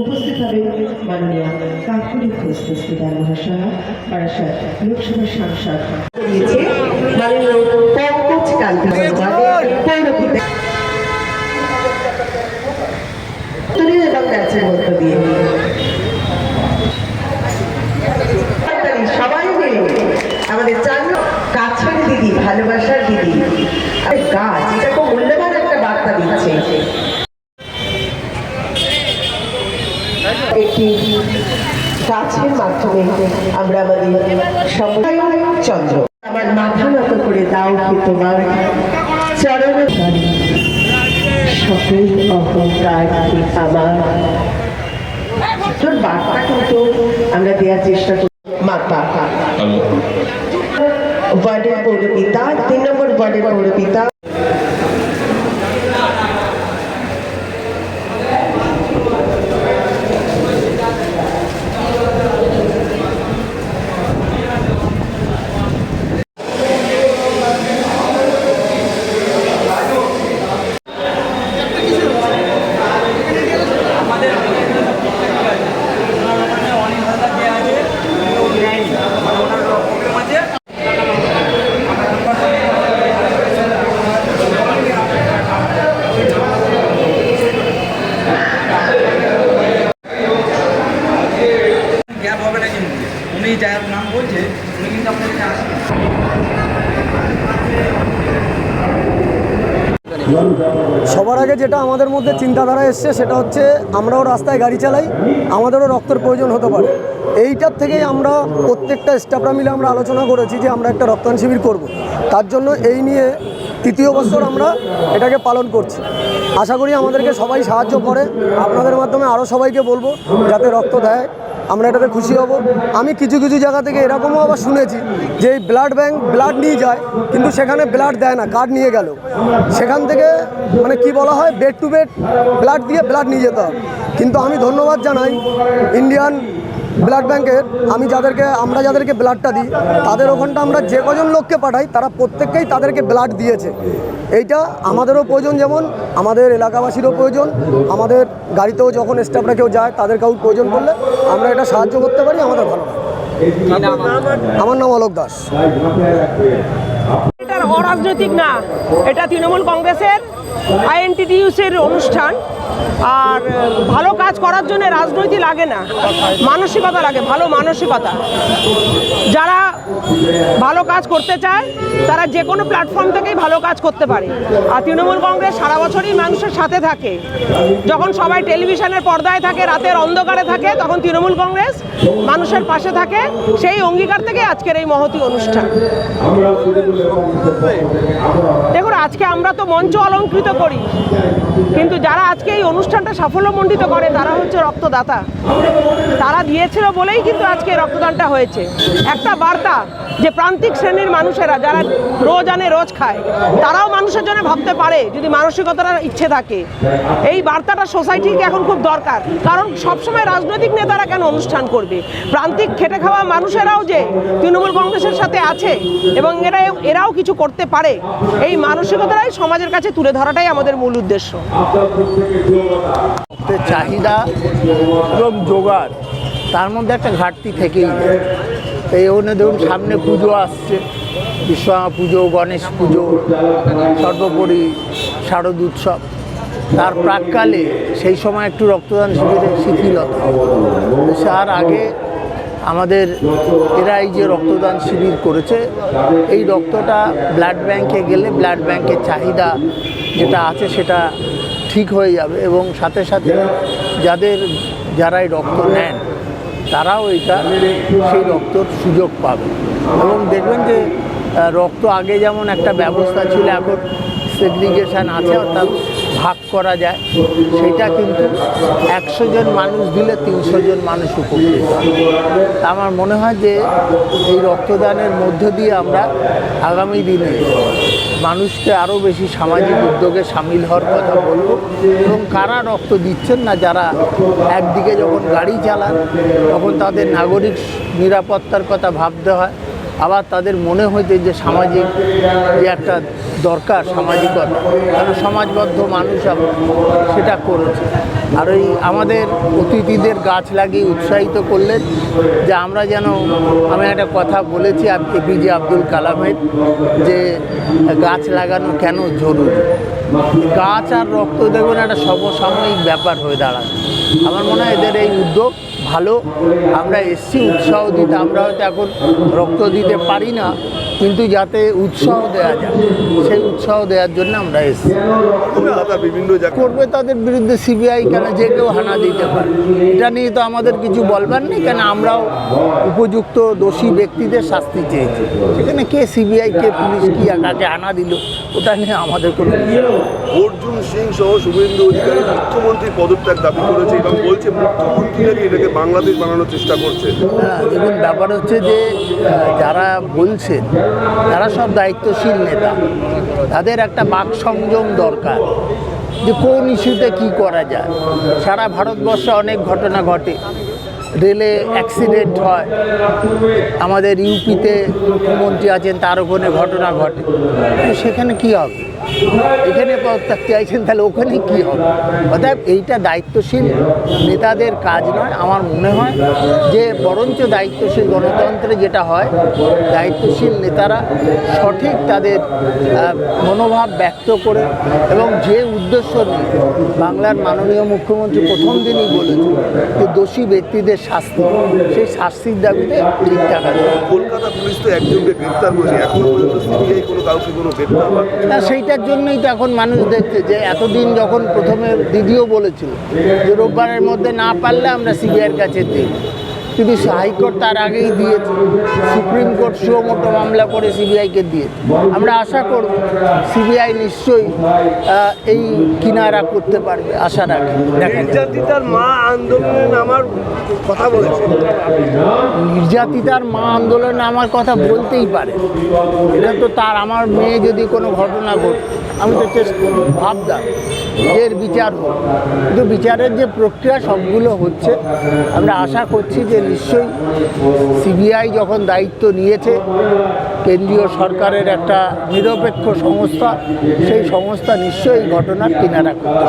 উপস্থিত হবেন মাননীয় কাকুলি ঘোষ দস্তিদার মহাশয়া বারাসাত লোকসভা সাংসদ। দিয়েছে মাননীয় পঙ্কজ কান্তি পৌরপিতা। উত্তরীয় এবং নাচের মধ্য দিয়ে তাড়াতাড়ি সবাই মিলে আমাদের চান কাছের দিদি ভালোবাসার দিদি। আর গাছ এটা খুব মূল্যবান একটা বার্তা দিচ্ছে। একটি গাছের মাধ্যমে আমরা আমাদের সময় চন্দ্র। আমার মাথা নত করে দাও কি তোমার চরণ সকল আমার। তোর বার্তা কিন্তু আমরা দেওয়ার চেষ্টা করি। মাতা ওয়ার্ডের পৌরপিতা তিন নম্বর ওয়ার্ডের পৌরপিতা গ্যাপ হবে না কিন্তু উনি যার নাম বলছে, উনি কিন্তু আসবেন সবার আগে যেটা আমাদের মধ্যে চিন্তাধারা এসছে, সেটা হচ্ছে আমরাও রাস্তায় গাড়ি চালাই, আমাদেরও রক্তের প্রয়োজন হতে পারে। এইটার থেকেই আমরা প্রত্যেকটা স্টাফরা মিলে আমরা আলোচনা করেছি যে আমরা একটা রক্তদান শিবির করব। তার জন্য এই নিয়ে তৃতীয় বছর আমরা এটাকে পালন করছি। আশা করি আমাদেরকে সবাই সাহায্য করে। আপনাদের মাধ্যমে আরও সবাইকে বলব, যাতে রক্ত দেয়। আমরা এটাতে খুশি হব। আমি কিছু কিছু জায়গা থেকে এরকমও আবার শুনেছি যে এই ব্লাড ব্যাংক ব্লাড নিয়ে যায়, কিন্তু সেখানে ব্লাড দেয় না কার্ড নিয়ে গেল। সেখান থেকে মানে কি বলা হয় বেড টু বেড ব্লাড দিয়ে ব্লাড নিয়ে যেতে হবে। কিন্তু আমি ধন্যবাদ জানাই ইন্ডিয়ান ব্লাড ব্যাংকের আমি যাদেরকে, আমরা যাদেরকে ব্লাডটা দিই, তাদের ওখানটা আমরা যে কজন লোককে পাঠাই, তারা প্রত্যেককেই তাদেরকে ব্লাড দিয়েছে। এইটা আমাদেরও প্রয়োজন যেমন আমাদের এলাকাবাসীরও প্রয়োজন আমাদের গাড়িতেও যখন স্টাফরা কেউ যায় তাদের কাউ প্রয়োজন পড়লে আমরা এটা সাহায্য করতে পারি আমাদের ভালো লাগে। আমার নাম অলোক দাস। এটা অরাজনৈতিক না এটা তৃণমূল কংগ্রেসের আইএনটিটিউসের অনুষ্ঠান। আর ভালো কাজ করার জন্য রাজনীতি লাগে না। মানসিকতা লাগে, ভালো মানসিকতা। যারা ভালো কাজ করতে চায়, তারা যে কোনো প্ল্যাটফর্ম থেকেই ভালো কাজ করতে পারে। আর তৃণমূল কংগ্রেস সারা বছরই মানুষের সাথে থাকে। যখন সবাই টেলিভিশনের পর্দায় থাকে, রাতের অন্ধকারে থাকে, তখন তৃণমূল কংগ্রেস মানুষের পাশে থাকে। সেই অঙ্গীকার থেকে আজকের এই মহতি অনুষ্ঠান। দেখুন, আজকে আমরা তো মঞ্চ অলঙ্কৃত করি। কিন্তু যারা আজকে এই অনুষ্ঠানটা সাফল্যমণ্ডিত করে তারা হচ্ছে রক্তদাতা। তারা দিয়েছিল বলেই কিন্তু আজকে রক্তদানটা হয়েছে। একটা বার্তা যে প্রান্তিক শ্রেণির মানুষেরা যারা রোজ আনে রোজ খায়, তারাও মানুষের জন্য ভাবতে পারে যদি মানসিকতার ইচ্ছে থাকে। এই বার্তাটা সোসাইটিকে এখন খুব দরকার, কারণ সবসময় রাজনৈতিক নেতারা কেন অনুষ্ঠান করবে? প্রান্তিক খেটে খাওয়া মানুষেরাও যে তৃণমূল কংগ্রেসের সাথে আছে এবং এরা এরাও কিছু করতে পারে, এই মানসিকতাটাই সমাজের কাছে তুলে ধরাটাই আমাদের মূল উদ্দেশ্য। চাহিদা এবং জোগাড়, তার মধ্যে একটা ঘাটতি থেকেই এই জন্য ধরুন সামনে পুজো আসছে, বিশ্বকর্মা পুজো, গণেশ পুজো, সর্বোপরি শারদ উৎসব। তার প্রাককালে সেই সময় একটু রক্তদান শিবিরের শিথিলতা। তার আগে আমাদের এরা এই যে রক্তদান শিবির করেছে, এই রক্তটা ব্লাড ব্যাংকে গেলে ব্লাড ব্যাংকের চাহিদা যেটা আছে সেটা ঠিক হয়ে যাবে এবং সাথে সাথে যাদের যারা এই রক্ত নেন, তারাও এটা সেই রক্তর সুযোগ পাবে। এবং দেখবেন যে রক্ত আগে যেমন একটা ব্যবস্থা ছিল, এখন সেগ্রিগেশন আছে, অর্থাৎ ভাগ করা যায়। সেটা কিন্তু একশো জন মানুষ দিলে তিনশো জন মানুষ উপকৃত। আমার মনে হয় যে এই রক্তদানের মধ্য দিয়ে আমরা আগামী দিনে মানুষকে আরও বেশি সামাজিক উদ্যোগে সামিল হওয়ার কথা বলব। এবং কারা রক্ত দিচ্ছেন না, যারা একদিকে যখন গাড়ি চালান, তখন তাদের নাগরিক নিরাপত্তার কথা ভাবতে হয়। আবার তাদের মনে হইতে যে সামাজিক যে একটা দরকার সামাজিকতা কারণ সমাজবদ্ধ মানুষ সেটা করেছে। আর ওই আমাদের অতিথিদের গাছ লাগিয়ে উৎসাহিত করলেন যে আমরা যেন, আমি একটা কথা বলেছি এপিজে আব্দুল কালামের যে গাছ লাগানো কেন জরুরি? গাছ আর রক্ত দেখবেন একটা সমসাময়িক ব্যাপার হয়ে দাঁড়ায় আমার মনে হয় এদের এই উদ্যোগ ভালো। আমরা এসছি উৎসাহ দিতে। আমরা হয়তো এখন রক্ত দিতে পারি না। কিন্তু যাতে উৎসাহ দেওয়া যায় সেই উৎসাহ দেওয়ার জন্য আমরা এসেছি। বিভিন্ন করবে তাদের বিরুদ্ধে সিবিআই কেন? যে কেউ হানা দিতে পারে। এটা নিয়ে তো আমাদের কিছু বলবার নেই কেন আমরাও উপযুক্ত দোষী ব্যক্তিদের শাস্তি চেয়েছি। সেখানে কে সিবিআই কে পুলিশ কি কাকে হানা দিল ওটা নিয়ে আমাদের কোনো অর্জুন সিং সহ শুভেন্দু অধিকারী মুখ্যমন্ত্রীর পদত্যাগ দাবি করেছে এবং বলছে মুখ্যমন্ত্রী নাকি এটাকে বাংলাদেশ বানানোর চেষ্টা করছে? হ্যাঁ দেখুন ব্যাপার হচ্ছে যে যারা বলছেন তারা সব দায়িত্বশীল নেতা। তাদের একটা বাক সংযম দরকার যে কোন ইস্যুতে কি করা যায়। সারা ভারতবর্ষে অনেক ঘটনা ঘটে। রেলে অ্যাক্সিডেন্ট হয়। আমাদের ইউপিতে মুখ্যমন্ত্রী আছেন, তার ওখানে ঘটনা ঘটে। সেখানে কি হবে? এখানে পদত্যাগ চাইছেন তাহলে ওখানে কি হবে? অর্থাৎ এইটা দায়িত্বশীল নেতাদের কাজ নয়, আমার মনে হয় যে বরঞ্চ দায়িত্বশীল গণতন্ত্রে যেটা হয়, দায়িত্বশীল নেতারা সঠিক তাদের মনোভাব ব্যক্ত করে এবং যে উদ্দেশ্য নিয়ে বাংলার মাননীয় মুখ্যমন্ত্রী প্রথম দিনই বলেছেন যে দোষী ব্যক্তিদের শাস্তি। সেই শাস্তির দাবিতে ঠিকঠাক আছে কলকাতা পুলিশ তো একজনকে গ্রেপ্তার করেছে। এখনও পর্যন্ত সিবিআই কোনো কাউকে কোনো গ্রেপ্তার না সেইটার জন্যই তো এখন মানুষ দেখছে যে এতদিন যখন প্রথমে দিদিও বলেছিল যে রোববারের মধ্যে না পারলে আমরা সিবিআইয়ের কাছে দিই। কিন্তু হাইকোর্ট তার আগেই দিয়েছে সুপ্রিম কোর্ট সুমোটো মামলা করে সিবিআইকে দিয়েছে। আমরা আশা করব সিবিআই নিশ্চয়ই এই কিনারা করতে পারবে আশা রাখি। নির্যাতিতার মা আন্দোলনে নামার কথা বলেছে। নির্যাতিতার মা আন্দোলনে আমার কথা বলতেই পারে। এটা তো তার আমার মেয়ে যদি কোনো ঘটনা ঘটে আমি তো চেষ্টা ভাবতাম এর বিচার হোক। কিন্তু বিচারের যে প্রক্রিয়া সবগুলো হচ্ছে আমরা আশা করছি যে নিশ্চয়ই সিবিআই যখন দায়িত্ব নিয়েছে, কেন্দ্রীয় সরকারের একটা নিরপেক্ষ সংস্থা, সেই সংস্থা নিশ্চয়ই ঘটনার কিনারা করতে